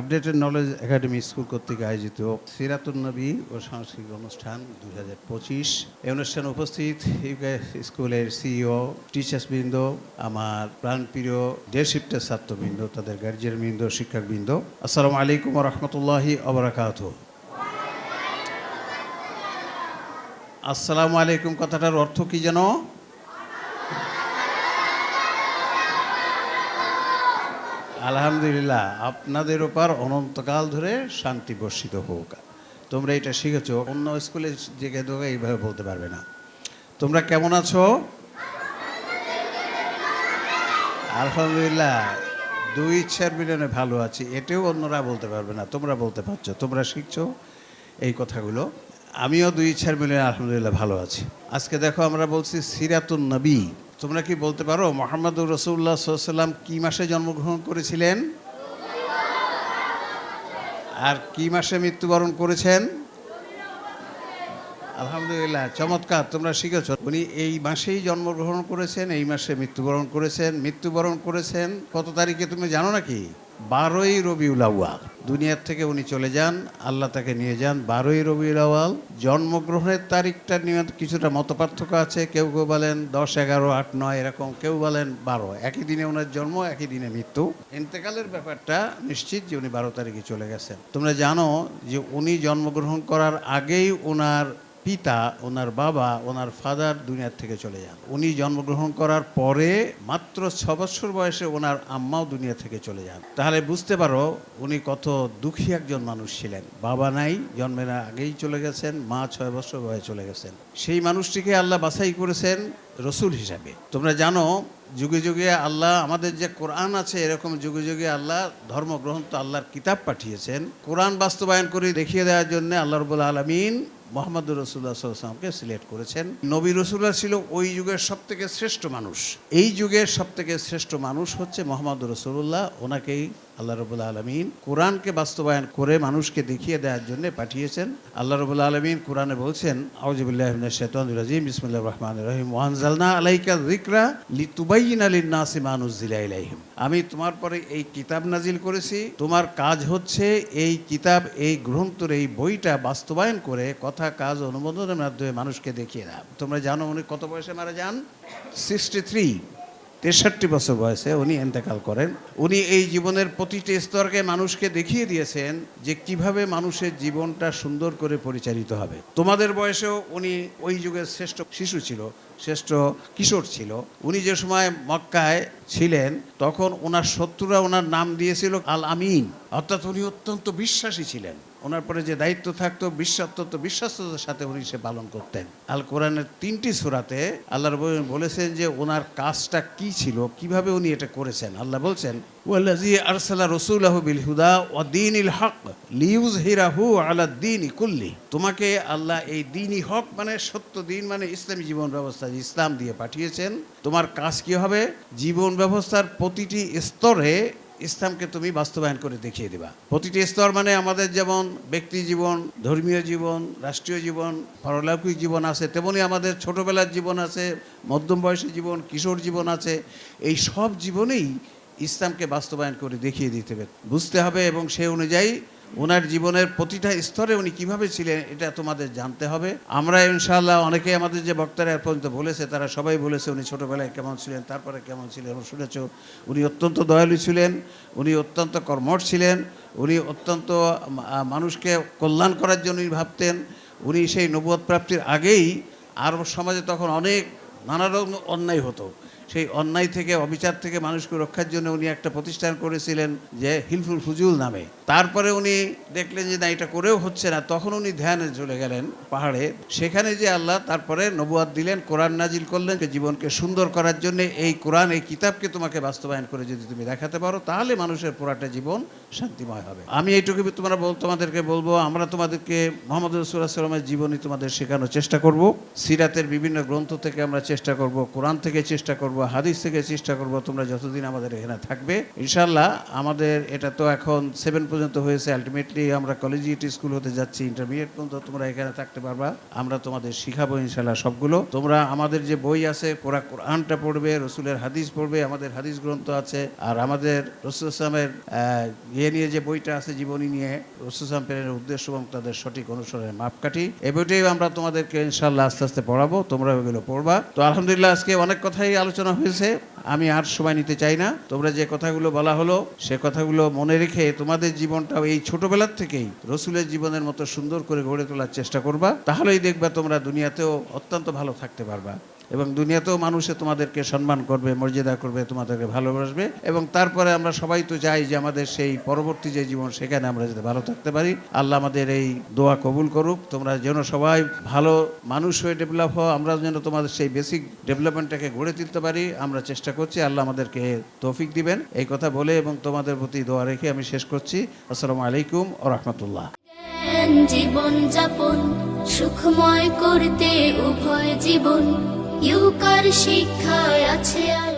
Updated knowledge academy school কর্তৃক আয়োজিত সিরাতুন নবী ও সাংস্কৃতিক অনুষ্ঠান দুই হাজার পঁচিশ। এই অনুষ্ঠানে উপস্থিত স্কুলের সিইও টিচার্স বৃন্দ আমার প্রাণপ্রিয় ডে শিফটের ছাত্রবৃন্দ, তাদের গার্জিয়ান বৃন্দ, শিক্ষকবৃন্দ। আসসালামু আলাইকুম রহমতুল্লাহি অবরাকাত আসসালামু আলাইকুম কথাটার অর্থ কি যেন? আলহামদুলিল্লাহ, আপনাদের ওপর অনন্তকাল ধরে শান্তি বর্ষিত হোক। তোমরা এটা শিখেছ, অন্য স্কুলে জেগে দোগে এইভাবে বলতে পারবে না। তোমরা কেমন আছো? আলহামদুলিল্লাহ, দুই ইচ্ছার মিলনে ভালো আছি। এটাও অন্যরা বলতে পারবে না, তোমরা বলতে পারছ, তোমরা শিখছো এই কথাগুলো। আমিও দুই ইচ্ছার মিলনে আলহামদুলিল্লাহ ভালো আছি। আজকে দেখো আমরা বলছি সিরাতুন নবী। তোমরা কি বলতে পারো মোহাম্মদুর রসুল্লাহ সাল্লাম কি মাসে জন্মগ্রহণ করেছিলেন? আর কি মাসে মৃত্যুবরণ করেছেন? আলহামদুলিল্লাহ, চমৎকার। তোমরা শিখেছ। উনি এই মাসেই জন্মগ্রহণ করেছেন, এই মাসে মৃত্যুবরণ করেছেন। মৃত্যুবরণ করেছেন কত তারিখে তুমি জানো নাকি? বারোই রবিউল আউয়াল। দুনিয়ার থেকে উনি চলে যান, আল্লাহ তাকে নিয়ে যান। বারোই রবিউল আউয়াল, জন্মগ্রহণের তারিখটা নিয়ে কিছুটা মতপার্থক্য আছে। কেউ কেউ বলেন দশ, এগারো, আট, নয়, এরকম। কেউ বলেন বারো। একই দিনে ওনার জন্ম, একই দিনে মৃত্যু। ইন্তেকালের ব্যাপারটা নিশ্চিত যে উনি বারো তারিখে চলে গেছেন। তোমরা জানো যে উনি জন্মগ্রহণ করার আগেই ওনার পিতা, ওনার বাবা, ওনার ফাদার দুনিয়ার থেকে চলে যান। উনি জন্মগ্রহণ করার পরে মাত্র ছ বছর বয়সে ওনার আম্মাও দুনিয়া থেকে চলে যান। তাহলে বুঝতে পারো, উনি কত দুঃখী একজন মানুষ ছিলেন। বাবা নাই, জন্মের আগেই চলে গেছেন, মা ছয় বছর বয়সে চলে গেছেন। সেই মানুষটিকে আল্লাহ বাছাই করেছেন রসুল হিসাবে। তোমরা জানো, যুগে যুগে আল্লাহ, আমাদের যে কোরআন আছে, এরকম যুগে যুগে আল্লাহ ধর্মগ্রন্থ আল্লাহর কিতাব পাঠিয়েছেন। কোরআন বাস্তবায়ন করে দেখিয়ে দেওয়ার জন্য আল্লাহ রবুল আলমিন মোহাম্মদ রসুল্লাহ সাল্লামকে সিলেক্ট করেছেন। নবী রসুল্লাহ ছিল ওই যুগের সব থেকে শ্রেষ্ঠ মানুষ। এই যুগের সবথেকে শ্রেষ্ঠ মানুষ হচ্ছে মোহাম্মদ রসুল্লাহ ওনাকেই আল্লাহ রবুল্লা আলমিন কোরআনকে বাস্তবায়ন করে মানুষকে দেখিয়ে দেওয়ার জন্য পাঠিয়েছেন। আল্লাহ রবুল্লা আলমিন কোরআনে বলছেন আউজিবুল্লাহিম বিসমুল্লাহ রহমান রহিম। ওয়ানজালনা আলাইকা জিকরা লিতুবাইন আলীর নাসি মানুজিলাইহিম আমি তোমার পরে এই কিতাব নাজিল করেছি। তোমার কাজ হচ্ছে এই কিতাব, এই গ্রন্থের এই বইটা বাস্তবায়ন করে কথা, কাজ, অনুমোদনের মাধ্যমে মানুষকে দেখিয়ে দাও তোমরা জানো উনি কত বয়সে মারা যান? সিক্সটি থ্রি তেষট্টি বছর বয়সে উনি এন্তেকাল করেন। উনি এই জীবনের প্রতিটি স্তরকে মানুষকে দেখিয়ে দিয়েছেন যে কীভাবে মানুষের জীবনটা সুন্দর করে পরিচালিত হবে। তোমাদের বয়সেও উনি ওই যুগের শ্রেষ্ঠ শিশু ছিল, শ্রেষ্ঠ কিশোর ছিল। উনি যে সময় মক্কায় ছিলেন, তখন ওনার শত্রুরা ওনার নাম দিয়েছিল আল আমিন অর্থাৎ উনি অত্যন্ত বিশ্বাসী ছিলেন। ওনার পরে যে দায়িত্ব থাকতো বিশ্ব অত্যন্ত বিশ্বাসতার সাথে উনি সে পালন করতেন। আল কোরআনের তিনটি সুরাতে আল্লাহ বলেছেন যে ওনার কাজটা কি ছিল, কীভাবে উনি এটা করেছেন। আল্লাহ বলছেন ওয়াল্লাজি আরসালা রসুলাহু বিল হুদা ও দিন ইল হক লিউজ হিরাহু আলা দিন কুল্লি। তোমাকে আল্লাহ এই দিনই হক মানে সত্য দিন মানে ইসলামী জীবন ব্যবস্থা ইসলাম দিয়ে পাঠিয়েছেন। তোমার কাজ কি হবে? জীবন ব্যবস্থার প্রতিটি স্তরে ইসলামকে তুমি বাস্তবায়ন করে দেখিয়ে দেবা। প্রতিটি স্তর মানে আমাদের যেমন ব্যক্তি জীবন, ধর্মীয় জীবন, রাষ্ট্রীয় জীবন, পারলৌকিক জীবন আছে, তেমনি আমাদের ছোটবেলার জীবন আছে, মধ্যম বয়সী জীবন, কিশোর জীবন আছে। এই সব জীবনেই ইসলামকে বাস্তবায়ন করে দেখিয়ে দিতে হবে। বুঝতে হবে এবং সে অনুযায়ী ওনার জীবনের প্রতিটা স্তরে উনি কীভাবে ছিলেন, এটা তোমাদের জানতে হবে। আমরা ইনশাল্লাহ অনেকে আমাদের যে বক্তারা পর্যন্ত বলেছে, তারা সবাই বলেছে উনি ছোটবেলায় কেমন ছিলেন, তারপরে কেমন ছিলেন শুনেছ, উনি অত্যন্ত দয়ালু ছিলেন, উনি অত্যন্ত কর্মঠ ছিলেন, উনি অত্যন্ত মানুষকে কল্যাণ করার জন্যই ভাবতেন, উনি সেই নবুয়ত প্রাপ্তির আগেই আরব সমাজে তখন অনেক নানা রকম অন্যায় হতো। সেই অন্যায় থেকে, অবিচার থেকে মানুষকে রক্ষার জন্য উনি একটা প্রতিষ্ঠান করেছিলেন যে হিলফুল ফুজুল নামে। তারপরে উনি দেখলেন যে না, এটা করেও হচ্ছে না। তখন উনি ধ্যানে চলে গেলেন পাহাড়ে। সেখানে যে আল্লাহ তারপরে নবুয়াদ দিলেন, কোরআন নাজিল করলেন যে জীবনকে সুন্দর করার জন্য এই কোরআন, এই কিতাবকে তোমাকে বাস্তবায়ন করে যদি তুমি দেখাতে পারো, তাহলে মানুষের পুরাটা জীবন শান্তিময় হবে। আমি এইটুকু তোমরা বল, তোমাদেরকে বলব, আমরা তোমাদেরকে মোহাম্মদ রসুল্লাহ সাল্লামের জীবনী তোমাদের শেখানোর চেষ্টা করব। সিরাতের বিভিন্ন গ্রন্থ থেকে আমরা চেষ্টা করব, কোরআন থেকে চেষ্টা করব, হাদিস থেকে চেষ্টা করব, তোমরা যতদিন আমাদের এখানে থাকবে। ইনশাল্লাহ আমাদের, এটা তো এখন সেভেন পর্যন্ত হয়েছে। আলটিমেটলি আমরা কলেজিয়েট স্কুল হতে যাচ্ছি ইন্টারমিডিয়েট পর্যন্ত তোমরা এখানে থাকতে পারবা। আমরা তোমাদের শিখাবো ইনশাল্লাহ সবগুলো। তোমরা আমাদের যে বই আছে পুরা কোরআনটা পড়বে, রসুলের হাদিস পড়বে, আমাদের হাদিস গ্রন্থ আছে, আর আমাদের রসুল ইসলামের ইয়ে নিয়ে যে বইটা আছে, জীবনী নিয়ে, রসুল ইসলাম প্রেরণের উদ্দেশ্য এবং তাদের সঠিক অনুসরণের মাপকাঠি, এ বইটাই আমরা তোমাদেরকে ইনশাল্লাহ আস্তে আস্তে পড়াবো, তোমরা ওইগুলো পড়বা। তো আলহামদুলিল্লাহ, আজকে অনেক কথাই আলোচনা হয়েছে, আমি আর সময় নিতে চাই না। তোমরা যে কথাগুলো বলা হলো, সে কথাগুলো মনে রেখে তোমাদের জীবনটা এই ছোটবেলার থেকেই রসুলের জীবনের মতো সুন্দর করে গড়ে তোলার চেষ্টা করবা, তাহলেই দেখবা তোমরা দুনিয়াতেও অত্যন্ত ভালো থাকতে পারবা। এবং দুনিয়াতেও মানুষে তোমাদেরকে সম্মান করবে, মর্যাদা করবে, তোমাদেরকে ভালোবাসবে এবং তারপরে আমরা সবাই তো চাই যে আমাদের সেই পরবর্তী যে জীবন, সেখানে আমরা যাতে ভালো থাকতে পারি। আল্লাহ আমাদের এই দোয়া কবুল করুক। তোমরা যেন সবাই ভালো মানুষ হয়ে ডেভেলপ হও আমরা যেন তোমাদের সেই বেসিক ডেভেলপমেন্টটাকে গড়ে তুলতে পারি। আমরা চেষ্টা করছি, আল্লাহ আমাদেরকে তৌফিক দিবেন। এই কথা বলে এবং তোমাদের প্রতি দোয়া রেখে আমি শেষ করছি। আসসালামু আলাইকুম ও রহমতুল্লাহ। জীবন যাপন, সুখময় করতে উভয় জীবন। ইউকার শিক্ষায় আছে আর